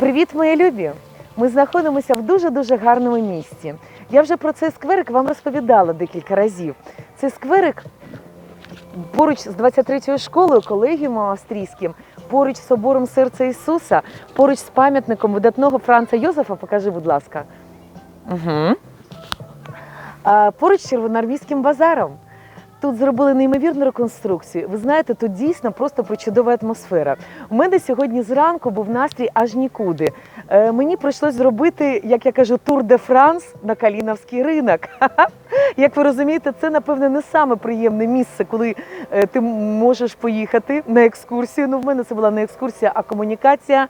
Привіт, мої любі! Ми знаходимося в дуже-дуже гарному місці. Я вже про цей скверик вам розповідала декілька разів. Цей скверик поруч з 23-ю школою, колегіумом австрійським, поруч з собором серця Ісуса, поруч з пам'ятником видатного Франца Йозефа, покажи, будь ласка. Угу. А, поруч з Червоноармійським базаром. Тут зробили неймовірну реконструкцію. Ви знаєте, тут дійсно просто причудова атмосфера. У мене сьогодні зранку був настрій аж нікуди. Е, мені прийшлось зробити, як я кажу, тур де Франс на Каліновський ринок. Як ви розумієте, це напевне не саме приємне місце, коли е, ти можеш поїхати на екскурсію. Ну, в мене це була не екскурсія, а комунікація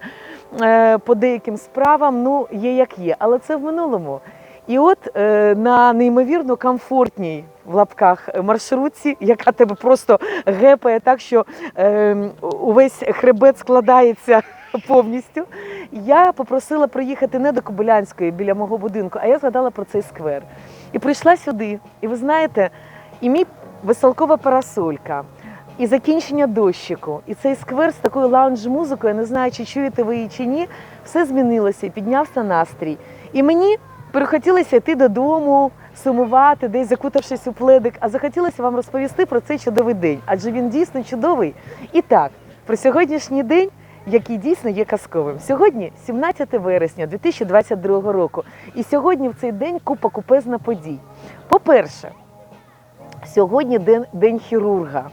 е, по деяким справам. Ну, є як є, але це в минулому. І от е, на неймовірно комфортній в лапках маршрутці, яка тебе просто гепає так, що е, увесь хребет складається повністю. Я попросила приїхати не до Кобилянської біля мого будинку, а я згадала про цей сквер. І прийшла сюди. І ви знаєте, і мій веселкова парасолька, і закінчення дощику, і цей сквер з такою лаунж-музикою, я не знаю, чи чуєте ви її чи ні, все змінилося, і піднявся настрій. І мені перехотілося йти додому, сумувати, десь закутавшись у пледик, а захотілося вам розповісти про цей чудовий день, адже він дійсно чудовий. І так, про сьогоднішній день, який дійсно є казковим. Сьогодні 17 вересня 2022 року. І сьогодні в цей день купа купезна подій. По-перше, сьогодні день, день хірурга.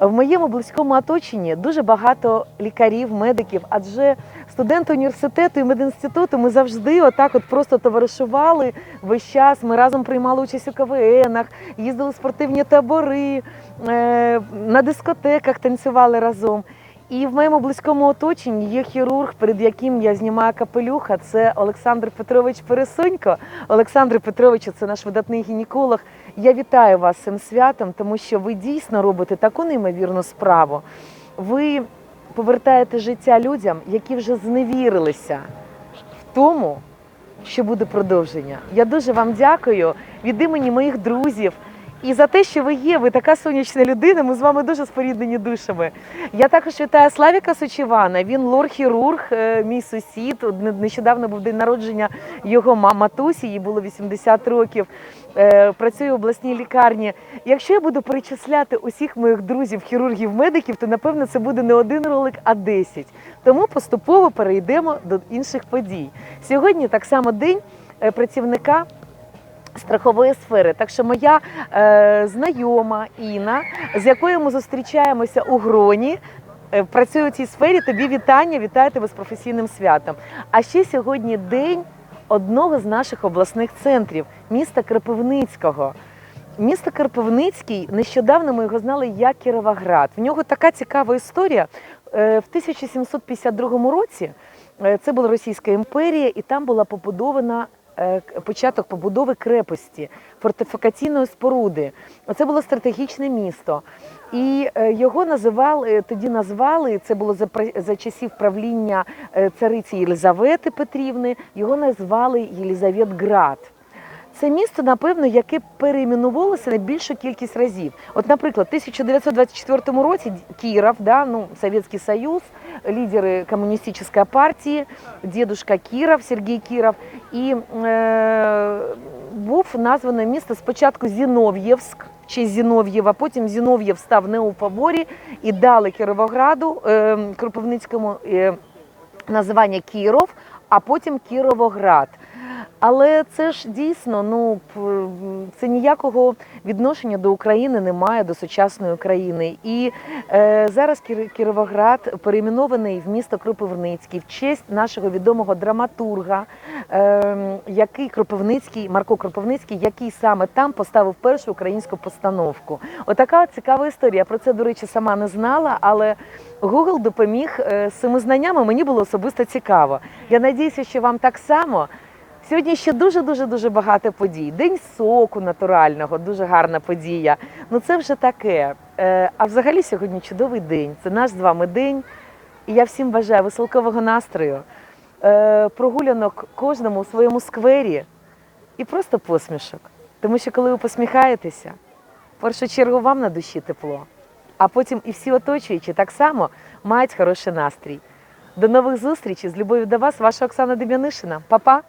В моєму близькому оточенні дуже багато лікарів, медиків, адже студенти університету і медінституту ми завжди отак от просто товаришували весь час. Ми разом приймали участь у КВНах, їздили в спортивні табори, е, на дискотеках танцювали разом. І в моєму близькому оточенні є хірург, перед яким я знімаю капелюха. Це Олександр Петрович Пересонько. Олександр Петрович, це наш видатний гінеколог. Я вітаю вас цим святом, тому що ви дійсно робите таку неймовірну справу. Ви повертаєте життя людям, які вже зневірилися в тому, що буде продовження. Я дуже вам дякую від імені моїх друзів. І за те, що ви є, ви така сонячна людина, ми з вами дуже споріднені душами. Я також вітаю Славіка Сочівана. Він лор-хірург, е, мій сусід. Нещодавно був день народження його ма- матусі, їй було 80 років. Е, Працює в обласній лікарні. Якщо я буду перечисляти усіх моїх друзів, хірургів, медиків, то напевно це буде не один ролик, а 10. Тому поступово перейдемо до інших подій. Сьогодні так само день е, працівника страхової сфери. Так що моя е, знайома Інна, з якою ми зустрічаємося у гроні. е, Працює у цій сфері. Тобі вітання, вітаю тебе з професійним святом. А ще сьогодні день одного з наших обласних центрів міста Кропивницького. Місто Кропивницький нещодавно ми його знали як Кіровоград. В нього така цікава історія. Е, В 1752 році е, це була Російська імперія, і там була побудована початок побудови крепості, фортифікаційної споруди. Це було стратегічне місто. І е, його називали тоді назвали це було за за часів правління е, цариці Єлизавети Петрівни. Його назвали Єлизаветград. Це місто, напевно, яке перейменувалося найбільшу кількість разів. От, наприклад, в 1924 році Кіров, да, ну, Совєтський Союз, лідери комуністичної партії, дідушка Кіров, Сергій Кіров, і е, був назване місто спочатку Зінов'євськ, чи Зінов'єва, потім Зінов'єв став не у фаворі і дали Кіровограду, е, Кропивницькому е, називання Кіров, а потім Кіровоград. Але це ж дійсно, ну це ніякого відношення до України немає, до сучасної України. І е, зараз Кір- Кіровоград перейменований в місто Кропивницький в честь нашого відомого драматурга, е, який Кропивницький, Марко Кропивницький, який саме там поставив першу українську постановку. Отака цікава історія. Про це, до речі, сама не знала, але Google допоміг е, з цими знаннями. Мені було особисто цікаво. Я надіюся, що вам так само. Сьогодні ще дуже дуже дуже багато подій. День соку натурального, дуже гарна подія. Ну це вже таке. Е, А взагалі сьогодні чудовий день. Це наш з вами день. І я всім бажаю веселкового настрою, е, прогулянок кожному у своєму сквері і просто посмішок. Тому що коли ви посміхаєтеся, в першу чергу вам на душі тепло, а потім і всі оточуючі так само мають хороший настрій. До нових зустрічей з любов'ю до вас, ваша Оксана Дем'янишина. Па-па!